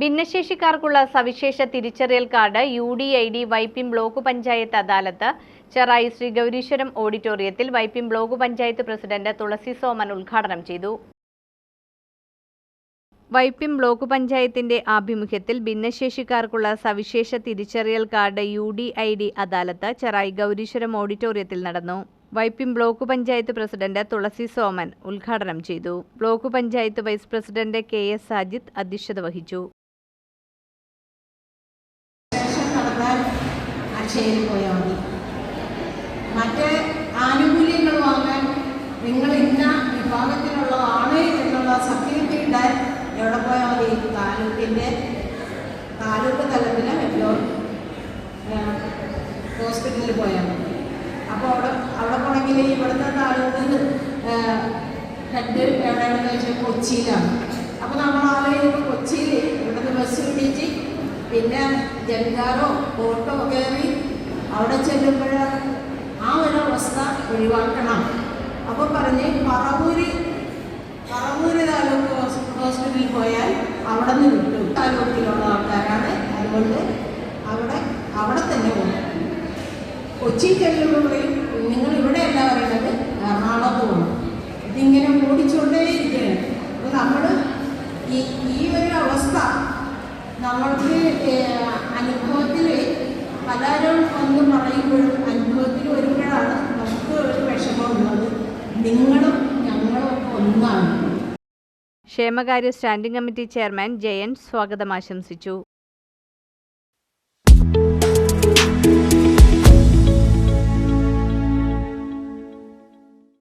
ഭിന്നശേഷിക്കാർക്കുള്ള സവിശേഷ തിരിച്ചറിയൽ card U D I D Vypin block panchayat adalat. Cherai Sree Gaureeswaram ഓഡിറ്റോറിയത്തിൽ Vypin block panchayat president Thulasi Soman ഉദ്ഘാടനം ചെയ്തു. വൈപ്പിൻ ബ്ലോക്ക് പഞ്ചായത്തിന്റെ ആഭിമുഖ്യത്തിൽ ഭിന്നശേഷിക്കാർക്കുള്ള സവിശേഷ തിരിച്ചറിയൽ card U D I D adalat Cherai Gaureeswaram ഓഡിറ്റോറിയത്തിൽ നടന്നു. വൈപ്പിൻ ബ്ലോക്ക് പഞ്ചായത്ത് പ്രസിഡന്റ് തുളസി സോമൻ ഉദ്ഘാടനം ചെയ്തു. Block panchayat vice president K S Sajith അധ്യക്ഷത വഹിച്ചു. അക്ഷയയിൽ പോയാൽ മതി മറ്റ് ആനുകൂല്യങ്ങൾ വാങ്ങാൻ നിങ്ങൾ ഇന്ന വിഭാഗത്തിലുള്ളതാണ് എന്നുള്ള സർട്ടിഫിക്കറ്റ് എവിടെ പോയാൽ മതി താലൂക്കിന്റെ താലൂക്ക് തലത്തിലെ എല്ലോ ഹോസ്പിറ്റലിൽ പോയാൽ മതി അപ്പോൾ അവിടെ അവിടെ പോണെങ്കിൽ ഇവിടുത്തെ താലൂക്ക് ഹെഡ് എവിടെയാണെന്ന് വെച്ചാൽ കൊച്ചിയിലാണ്. അപ്പോൾ നമ്മൾ ആലോചിക്കുമ്പോൾ കൊച്ചിയിൽ ഇവിടുന്ന് ബസ് പിടിച്ച് പിന്നെ ജങ്കാറോ ഓട്ടോ കയറി അവിടെ ചെല്ലുമ്പോൾ ആ ഒരു അവസ്ഥ ഒഴിവാക്കണം. അപ്പോൾ പറഞ്ഞ് പറവൂര് പറവൂര് താലൂക്ക് ഹോസ്- ഹോസ്പിറ്റലിൽ പോയാൽ അവിടെ നിന്ന് കിട്ടും. താലൂക്കിലുള്ള ആൾക്കാരാണ്. അതുകൊണ്ട് അവിടെ അവിടെ തന്നെ പോകും കൊച്ചി ചെല്ലുമ്പോൾ നിങ്ങൾ എന്താ പറയുന്നത് എറണാകുളത്ത് പോകണം. ഇതിങ്ങനെ ഓടിച്ചുകൊണ്ടേ ഇരിക്കുകയാണ് അപ്പോൾ നമ്മൾ ഈ ഈ ഒരു അവസ്ഥ നമ്മൾക്ക് ക്ഷേമകാര്യ സ്റ്റാൻഡിംഗ് കമ്മിറ്റി ചെയർമാൻ ജയൻ സ്വാഗതം ആശംസിച്ചു.